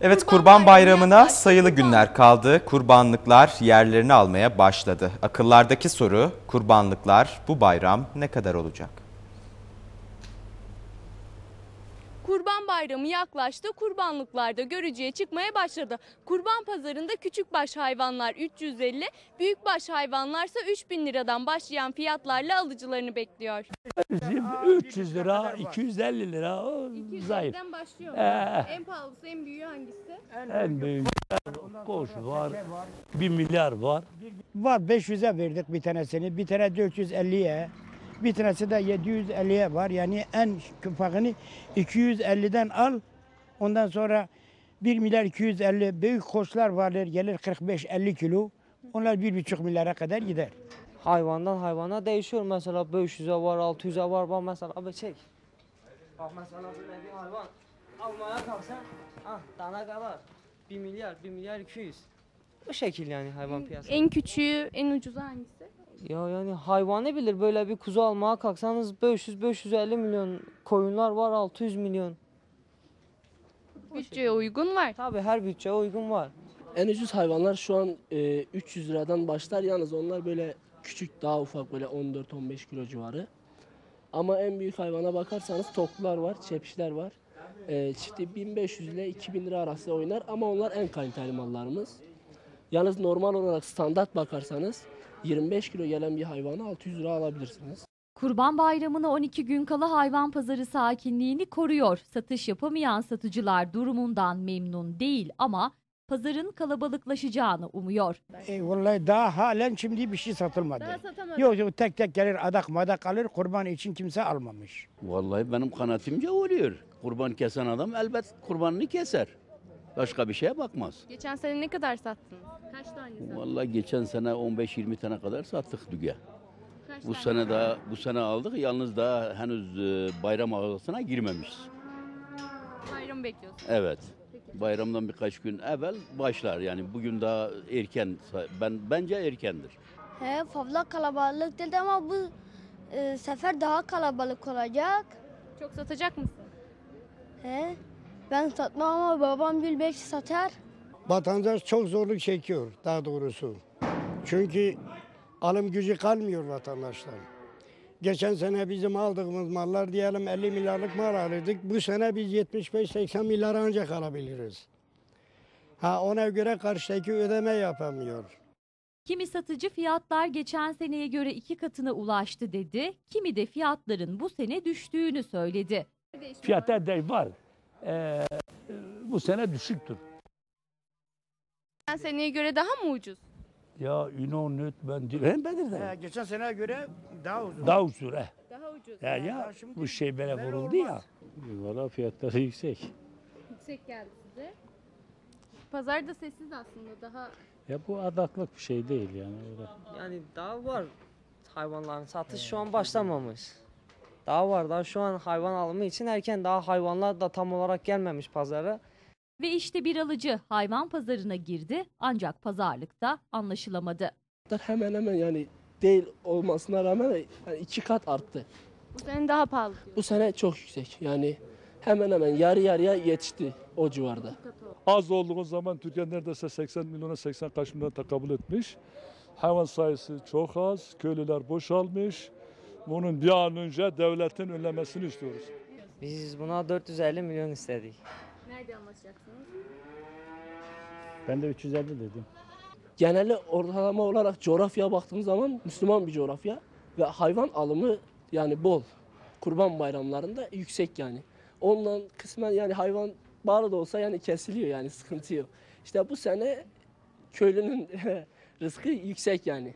Evet Kurban Bayramı'na sayılı günler kaldı. Kurbanlıklar yerlerini almaya başladı. Akıllardaki soru kurbanlıklar bu bayram ne kadar olacak? Kurban Bayramı yaklaştı. Kurbanlıklar da görücüye çıkmaya başladı. Kurban pazarında küçükbaş hayvanlar 350, büyükbaş hayvanlarsa 3000 liradan başlayan fiyatlarla alıcılarını bekliyor. Bizim 300 lira, 250 lira o zayıf. 250'den başlıyor. mu? Ee. En pahalısı, en büyüğü hangisi? En büyük koş var, 1 milyar var. Var 500'e verdik bir tanesini, bir tane 450'ye, bir tanesi de 750'ye var. Yani en küfakını 250'den al. Ondan sonra 1 milyar 250 büyük koçlar vardır gelir 45-50 kilo. Onlar 1,5 milyara kadar gider. hayvandan hayvana değişiyor. Mesela 500'e var, 600'e var. Bak mesela abi çek. Bak mesela böyle bir hayvan almaya kalksan ah dana kadar 1 milyar, 1 milyar 200. Bu şekil yani hayvan piyasası. En küçüğü, en ucuzu hangisi? Ya yani hayvanı bilir böyle bir kuzu almaya kalksanız 500-550 milyon koyunlar var 600 milyon. Bütçeye uygun var. Tabi her bütçeye uygun var. En ucuz hayvanlar şu an e, 300 liradan başlar. Yalnız onlar böyle küçük, daha ufak böyle 14-15 kilo civarı. Ama en büyük hayvana bakarsanız toklular var, çepişler var. E, çifti 1500 ile 2000 lira arası oynar ama onlar en kaliteli mallarımız. Yalnız normal olarak standart bakarsanız 25 kilo gelen bir hayvanı 600 lira alabilirsiniz. Kurban Bayramı'na 12 gün kala hayvan pazarı sakinliğini koruyor. Satış yapamayan satıcılar durumundan memnun değil ama pazarın kalabalıklaşacağını umuyor. E, vallahi daha halen şimdi bir şey satılmadı. Daha satamadım. Yok yok tek tek gelir adak madak alır kurban için kimse almamış. Vallahi benim kanaatimce oluyor. Kurban kesen adam elbet kurbanını keser. Başka bir şeye bakmaz. Geçen sene ne kadar sattınız? Kaç tane sattınız? Vallahi geçen sene 15-20 tane kadar sattık düge. Kaç Bu tane? sene daha bu sene aldık. Yalnız daha henüz e, bayram ağasına girmemişiz. Bayramı bekliyorsunuz. Evet. Bayramdan birkaç gün evvel başlar. Yani bugün daha erken. Ben bence erkendir. He fazla kalabalık dedi ama bu e, sefer daha kalabalık olacak. Çok satacak mısın? He ben satmam ama babam gül belki satar. Vatandaş çok zorluk çekiyor daha doğrusu. Çünkü alım gücü kalmıyor vatandaşlar. Geçen sene bizim aldığımız mallar diyelim 50 milyarlık mal alırdık. Bu sene biz 75-80 milyar ancak alabiliriz. Ha ona göre karşıdaki ödeme yapamıyor. Kimi satıcı fiyatlar geçen seneye göre iki katına ulaştı dedi. Kimi de fiyatların bu sene düştüğünü söyledi. Fiyatlar da var. Ee, bu sene düşüktür. Geçen seneye göre daha mı ucuz? Ya inan et ben hem bedir de. geçen seneye göre daha uzun. Daha ucuz he. Daha ucuz. Ya, ya bu şey böyle vuruldu ya. Valla fiyatları yüksek. Yüksek geldi size. Pazarda sessiz aslında daha Ya bu adaklık bir şey değil yani öyle. Yani daha var hayvanların satış şu an başlamamış. Daha var daha şu an hayvan alımı için erken daha hayvanlar da tam olarak gelmemiş pazara. Ve işte bir alıcı hayvan pazarına girdi ancak pazarlıkta anlaşılamadı. Hemen hemen yani değil olmasına rağmen yani iki kat arttı. bu sene daha pahalı. Bu sene çok yüksek. Yani hemen hemen yarı yarıya yetişti o civarda. Az olduğu zaman Türkiye neredeyse 80 milyona 80 kaç milyona tekabül etmiş. Hayvan sayısı çok az, köylüler boşalmış. Bunun bir an önce devletin önlemesini istiyoruz. Biz buna 450 milyon istedik. Nerede anlaşacaksınız? Ben de 350 dedim. Genelde ortalama olarak coğrafyaya baktığımız zaman Müslüman bir coğrafya ve hayvan alımı yani bol. Kurban bayramlarında yüksek yani. Ondan kısmen yani hayvan bağlı da olsa yani kesiliyor yani sıkıntı yok. İşte bu sene köylünün rızkı yüksek yani.